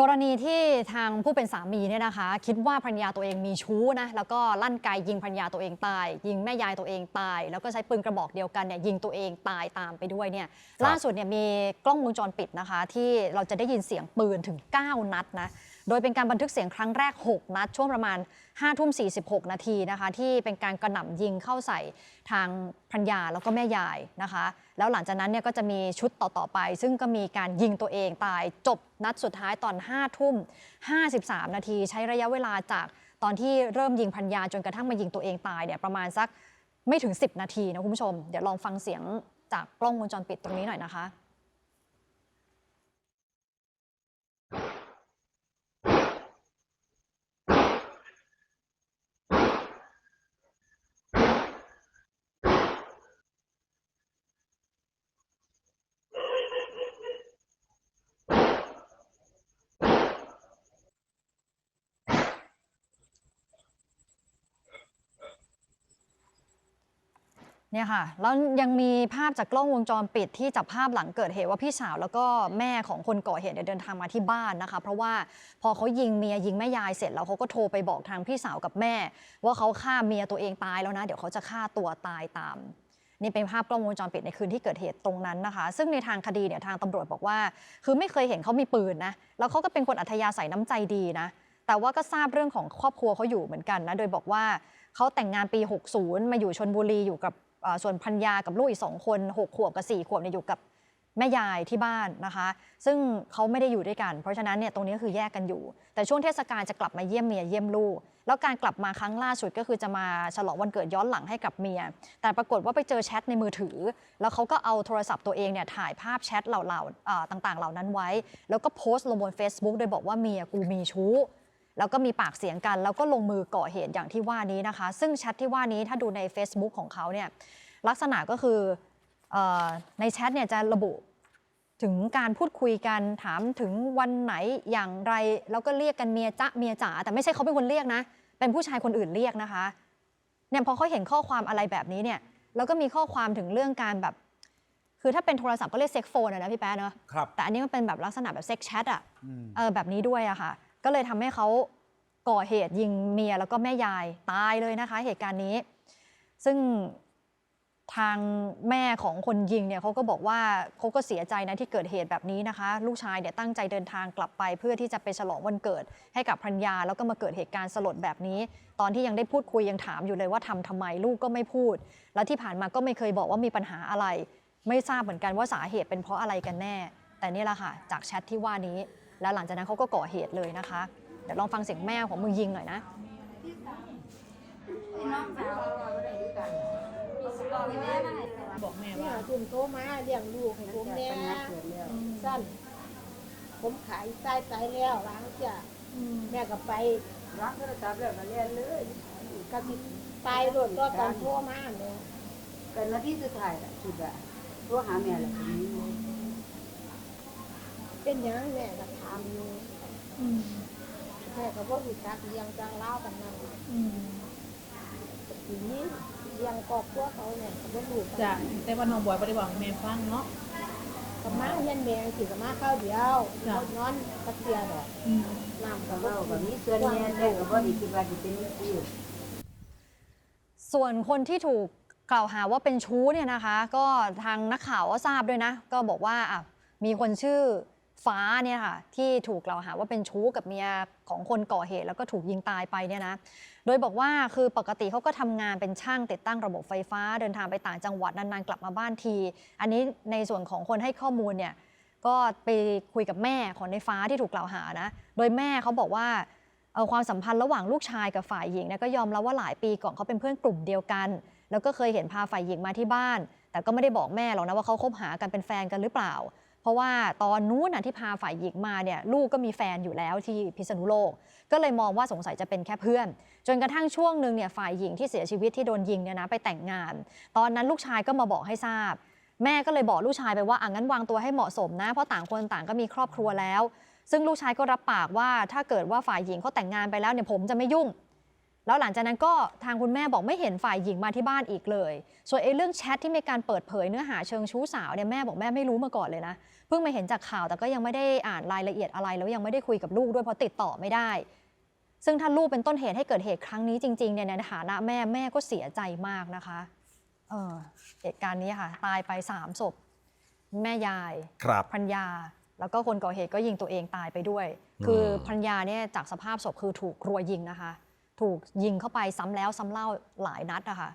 กรณีที่ทางผู้เป็นสามีเนี่ยนะคะ คิดว่าภรรยาตัวเองมีชู้นะแล้วก็ลั่นไกยิงภรรยาตัวเองตาย ยิงแม่ยายตัวเองตาย แล้วก็ใช้ปืนกระบอกเดียวกันเนี่ยยิงตัวเองตายตามไปด้วยเนี่ยครับล่าสุดเนี่ยมีกล้องวงจรปิดนะคะ ที่เราจะได้ยินเสียงปืนถึง 9 นัดนะ โดยเป็นการบันทึกเสียงครั้งแรก 6 นัดช่วงประมาณ5ทุ่ม46 นาทีนะคะ ที่เป็นการกระหน่ำยิงเข้าใส่ทางภรรยาแล้วก็แม่ยายนะคะ แล้วหลังจากนั้นเนี่ยก็จะมีชุดต่อ ๆ ไป ซึ่งก็มีการยิงตัวเองตายจบนัดสุดท้ายตอน5ทุ่ม53 นาที ใช้ระยะเวลาจากตอนที่เริ่มยิงภรรยาจนกระทั่งมายิงตัวเองตายเนี่ยประมาณสักไม่ถึง 10 นาทีนะคุณผู้ชม เดี๋ยวลองฟังเสียงจากกล้องวงจรปิดตรงนี้หน่อยนะคะ เนี่ยค่ะ แล้วยังมีภาพจากกล้องวงจรปิดที่จับภาพหลังเกิดเหตุว่าพี่สาวแล้วก็แม่ของคนก่อเหตุเนี่ยเดินทางมาที่บ้านนะคะ เพราะว่าพอเขายิงเมียยิงแม่ยายเสร็จแล้วเขาก็โทรไปบอกทางพี่สาวกับแม่ ว่าเขาฆ่าเมียตัวเองตายแล้วนะ เดี๋ยวเขาจะฆ่าตัวตายตามนี่เป็นภาพกล้องวงจรปิดในคืนที่เกิดเหตุตรงนั้นนะคะ ซึ่งในทางคดีเนี่ยทางตำรวจบอกว่า คือไม่เคยเห็นเขามีปืนนะ แล้วเขาก็เป็นคนอัธยาศัยน้ำใจดีนะ แต่ว่าก็ทราบเรื่องของครอบครัวเขาอยู่เหมือนกันนะ โดยบอกว่าเขาแต่งงานปี 60 มาอยู่ชนบุรีอยู่กับ ส่วนพันยากับลูกอีก2คน6ขวบกับ4ขวบเนี่ยอยู่กับแม่ยายที่บ้านนะคะ ซึ่งเขาไม่ได้อยู่ด้วยกัน เพราะฉะนั้นเนี่ยตรงนี้คือแยกกันอยู่ แต่ช่วงเทศกาลจะกลับมาเยี่ยมเมียเยี่ยมลูก แล้วการกลับมาครั้งล่าสุดก็คือจะมาฉลองวันเกิดย้อนหลังให้กับเมีย แต่ปรากฏว่าไปเจอแชทในมือถือ แล้วเขาก็เอาโทรศัพท์ตัวเองเนี่ยถ่ายภาพแชทเหล่าๆต่างๆ เหล่านั้นไว้ แล้วก็โพสต์ลงบน Facebook โดยบอกว่าเมียกูมีชู้ แล้วก็มีปากเสียงกัน แล้วก็ลงมือก่อเหตุอย่างที่ว่านี้นะคะ ซึ่งแชทที่ว่านี้ถ้าดูใน Facebook ของเขาเนี่ยลักษณะก็คือเออในแชทเนี่ยจะระบุถึงการพูดคุยกันถามถึงวันไหนอย่างไร แล้วก็เรียกกันเมียจ๊ะเมียจ๋าแต่ไม่ใช่เขาเป็นคนเรียกนะ เป็นผู้ชายคนอื่นเรียกนะคะเนี่ยพอเขาเห็นข้อความอะไรแบบนี้เนี่ยแล้วก็มีข้อความถึงเรื่องการแบบ คือถ้าเป็นโทรศัพท์ก็เรียกเซ็กโฟนอะนะพี่แป๊ะเนอะครับแต่อันนี้มันเป็นแบบลักษณะแบบเซ็กแชทอะอืมเออแบบนี้ด้วยอะค่ะ ก็เลยทำให้เขาก่อเหตุยิงเมียแล้วก็แม่ยายตายเลยนะคะ เหตุการณ์นี้ ซึ่งทางแม่ของคนยิงเนี่ยเขาก็บอกว่าเขาก็เสียใจนะที่เกิดเหตุแบบนี้นะคะ ลูกชายเนี่ยตั้งใจเดินทางกลับไป เพื่อที่จะไปฉลองวันเกิดให้กับภรรยา แล้วก็มาเกิดเหตุการณ์สลดแบบนี้ ตอนที่ยังได้พูดคุยยังถามอยู่เลยว่าทำทำไมลูกก็ไม่พูด แล้วที่ผ่านมาก็ไม่เคยบอกว่ามีปัญหาอะไร ไม่ทราบเหมือนกันว่าสาเหตุเป็นเพราะอะไรกันแน่ แต่นี่แหละค่ะจากแชทที่ว่านี้ แล้วหลังจากนั้นเขาก็ก่อเหตุเลยนะคะ เดี๋ยวลองฟังเสียงแม่ของมือยิงหน่อยนะบอกแม่เนี่ว่ายจุ่มโตมาเลี้ยงลูกให้ผมแน่สั้น ผมขายตายตายแล้วล้างจ้ะแม่ก็ไปรักโทรศัพท์แล้วก็เรียนเลยก็สิตายรถก็ตอนโทรมาเนี่ยเป็นนาทีสุดท้ายละสุดอะโทรหาแม่แล้วก็นี้ เป็นหยังแม่ก็ถามอยู่แม่ก็บ่รู้จักเลี้ยงจังเล่าวกันนั่นทีนี้เลี้ยงครอบครัวเขาเนี่ยก็บ่รู้จ้ะแต่ว่าน้องบอยบ่ได้บอกให้แม่ฟังเนาะ ก็มาเฮียนแม่สิก็มาข้าวเดียวจ้ะนอนตะเกียดอกอืมน้ำก็ก็บ่เว้าก็กินมีส่วนแม่แต่ก็บ่ได้คิดว่าสิเป็นนิสัยส่วนคนที่ถูกกล่าวหาว่าเป็นชู้เนี่ยนะคะ ก็ทางนักข่าวก็ทราบด้วยนะ ก็บอกว่าอะมีคนชื่อ ฟ้าเนี่ยค่ะที่ถูกกล่าวหาว่าเป็นชู้กับเมียของคนก่อเหตุแล้วก็ถูกยิงตายไปเนี่ยนะโดยบอกว่าคือปกติเขาก็ทำงานเป็นช่างติดตั้งระบบไฟฟ้า เดินทางไปต่างจังหวัดนานๆกลับมาบ้านที อันนี้ในส่วนของคนให้ข้อมูลเนี่ยก็ไปคุยกับแม่ของในฟ้าที่ถูกกล่าวหานะโดยแม่เขาบอกว่าเอ่อความสัมพันธ์ระหว่างลูกชายกับฝ่ายหญิงเนี่ยก็ยอมรับว่าหลายปีก่อนเขาเป็นเพื่อนกลุ่มเดียวกัน แล้วก็เคยเห็นพาฝ่ายหญิงมาที่บ้าน แต่ก็ไม่ได้บอกแม่หรอกนะว่าเขาคบหากันเป็นแฟนกันหรือเปล่า เพราะว่าตอนนู้นที่พาฝ่ายหญิงมาเนี่ยลูกก็มีแฟนอยู่แล้วที่พิษณุโลก ก็เลยมองว่าสงสัยจะเป็นแค่เพื่อน จนกระทั่งช่วงหนึ่งเนี่ยฝ่ายหญิงที่เสียชีวิตที่โดนยิงเนี่ยนะไปแต่งงาน ตอนนั้นลูกชายก็มาบอกให้ทราบ แม่ก็เลยบอกลูกชายไปว่าอะงั้นวางตัวให้เหมาะสมนะ เพราะต่างคนต่างก็มีครอบครัวแล้ว ซึ่งลูกชายก็รับปากว่าถ้าเกิดว่าฝ่ายหญิงเขาแต่งงานไปแล้วเนี่ยผมจะไม่ยุ่ง แล้วหลังจากนั้นก็ทางคุณแม่บอกไม่เห็นฝ่ายหญิงมาที่บ้านอีกเลย ส่วนไอ้เรื่องแชทที่มีการเปิดเผยเนื้อหาเชิงชู้สาวเนี่ยแม่บอกแม่ไม่รู้มาก่อนเลยนะ เพิ่งมาเห็นจากข่าวแต่ก็ยังไม่ได้อ่านรายละเอียดอะไร แล้วยังไม่ได้คุยกับลูกด้วยเพราะติดต่อไม่ได้ ซึ่งถ้าลูกเป็นต้นเหตุให้เกิดเหตุครั้งนี้จริงๆเนี่ยในฐานะแม่แม่ก็เสียใจมากนะคะเออเหตุการณ์นี้ค่ะ ตายไปสามศพแม่ยายครับพันยา แล้วก็คนก่อเหตุก็ยิงตัวเองตายไปด้วยอืมคือพันยาเนี่ยจากสภาพศพคือถูกรัวยิงนะคะ ถูกยิงเข้าไปซ้ำแล้วซ้ำเล่าหลายนัดนะคะ